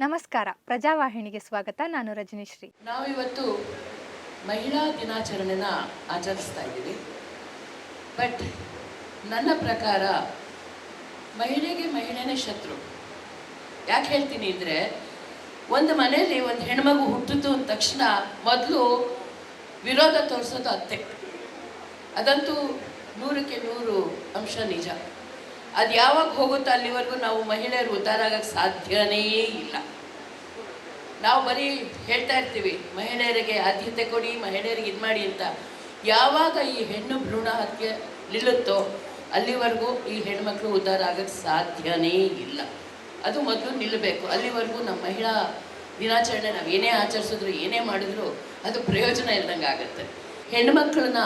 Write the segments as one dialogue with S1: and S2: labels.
S1: ನಮಸ್ಕಾರ. ಪ್ರಜಾವಾಹಿನಿಗೆ ಸ್ವಾಗತ. ನಾನು ರಜನಿಶ್ರೀ.
S2: ನಾವಿವತ್ತು ಮಹಿಳಾ ದಿನಾಚರಣೆನ ಆಚರಿಸ್ತಾ ಇದ್ದೀವಿ. ಬಟ್ ನನ್ನ ಪ್ರಕಾರ ಮಹಿಳೆಗೆ ಮಹಿಳೆನೇ ಶತ್ರು. ಯಾಕೆ ಹೇಳ್ತೀನಿ ಅಂದರೆ ಒಂದು ಮನೆಯಲ್ಲಿ ಒಂದು ಹೆಣ್ಮಗು ಹುಟ್ಟಿತು ಅಂದ ತಕ್ಷಣ ಮೊದಲು ವಿರೋಧ ತೋರಿಸೋದು ಅತ್ತೆ. ಅದಂತೂ ನೂರಕ್ಕೆ ನೂರು ಅಂಶ ನಿಜ. ಅದು ಯಾವಾಗ ಹೋಗುತ್ತೋ ಅಲ್ಲಿವರೆಗೂ ನಾವು ಮಹಿಳೆಯರು ಉದ್ಧಾರ ಆಗಕ್ಕೆ ಸಾಧ್ಯನೇ ಇಲ್ಲ. ನಾವು ಬರೀ ಹೇಳ್ತಾ ಇರ್ತೀವಿ, ಮಹಿಳೆಯರಿಗೆ ಆದ್ಯತೆ ಕೊಡಿ, ಮಹಿಳೆಯರಿಗೆ ಇದು ಮಾಡಿ ಅಂತ. ಯಾವಾಗ ಈ ಹೆಣ್ಣು ಭ್ರೂಣ ಹತ್ಯೆ ನಿಲ್ಲುತ್ತೋ ಅಲ್ಲಿವರೆಗೂ ಈ ಹೆಣ್ಮಕ್ಳು ಉದ್ಧಾರ ಆಗಕ್ಕೆ ಸಾಧ್ಯನೇ ಇಲ್ಲ. ಅದು ಮೊದಲು ನಿಲ್ಲಬೇಕು ಅಲ್ಲಿವರೆಗೂ ನಮ್ಮ ಮಹಿಳಾ ದಿನಾಚರಣೆ ನಾವು ಏನೇ ಆಚರಿಸಿದ್ರು, ಏನೇ ಮಾಡಿದ್ರು, ಅದು ಪ್ರಯೋಜನ ಇಲ್ದಂಗೆ ಆಗುತ್ತೆ ಹೆಣ್ಮಕ್ಳನ್ನ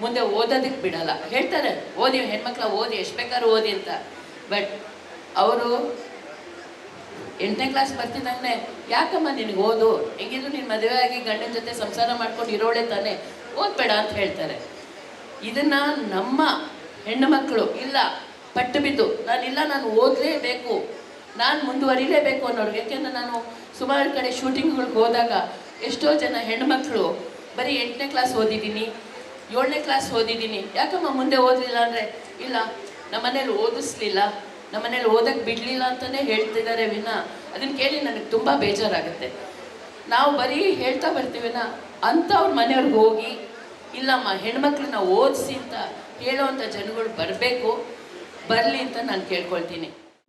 S2: ಮುಂದೆ ಓದೋದಕ್ಕೆ ಬಿಡಲ್ಲ. ಹೇಳ್ತಾರೆ, ಓದಿ, ಹೆಣ್ಮಕ್ಳ ಓದಿ, ಎಷ್ಟು ಬೇಕಾದ್ರೂ ಓದಿ ಅಂತ. ಬಟ್ ಅವರು ಎಂಟನೇ ಕ್ಲಾಸ್ ಬರ್ತಿದ್ದಂಗೆ ಯಾಕಮ್ಮ ನಿನಗೆ ಓದು? ಹೆಂಗಿದ್ರು ನೀನು ಮದುವೆ ಆಗಿ ಗಂಡನ ಜೊತೆ ಸಂಸಾರ ಮಾಡ್ಕೊಂಡು ಇರೋಳೆ ತಾನೆ? ಓದ್ಬೇಡ ಅಂತ ಹೇಳ್ತಾರೆ. ಇದನ್ನ ನಮ್ಮ ಹೆಣ್ಣು ಮಕ್ಕಳು, ಇಲ್ಲ, ಪಟ್ಟು ಬಿದ್ದು, ನಾನಿಲ್ಲ, ನಾನು ಓದಲೇಬೇಕು, ನಾನು ಮುಂದುವರಿಲೇಬೇಕು ಅನ್ನೋರು ಯಾಕೆಂದ್ರೆ ನಾನು ಸುಮಾರು ಕಡೆ ಶೂಟಿಂಗ್ಗಳಿಗೆ ಹೋದಾಗ ಎಷ್ಟೋ ಜನ ಹೆಣ್ಮಕ್ಳು ಬರೀ ಎಂಟನೇ ಕ್ಲಾಸ್ ಓದಿದ್ದೀನಿ ಏಳನೇ ಕ್ಲಾಸ್ ಓದಿದ್ದೀನಿ. ಯಾಕಮ್ಮ ಮುಂದೆ ಓದಲಿಲ್ಲ ಅಂದರೆ? ಇಲ್ಲ ನಮ್ಮನೇಲಿ ಓದಿಸ್ಲಿಲ್ಲ. ನಮ್ಮನೇಲಿ ಓದಕ್ಕೆ ಬಿಡಲಿಲ್ಲ ಅಂತಲೇ ಹೇಳ್ತಿದ್ದಾರೆ ವಿನ. ಅದನ್ನು ಕೇಳಿ ನನಗೆ ತುಂಬ ಬೇಜಾರಾಗುತ್ತೆ. ನಾವು ಬರೀ ಹೇಳ್ತಾ ಬರ್ತೀವಿನ ಅಂಥವ್ರ ಮನೆಯವ್ರಿಗೆ ಹೋಗಿ, ಇಲ್ಲಮ್ಮ, ಹೆಣ್ಮಕ್ಳನ್ನ ಓದಿಸಿ ಅಂತ ಹೇಳೋವಂಥ ಜನಗಳು ಬರಬೇಕು, ಬರಲಿ ಅಂತ ನಾನು ಕೇಳ್ಕೊಳ್ತೀನಿ.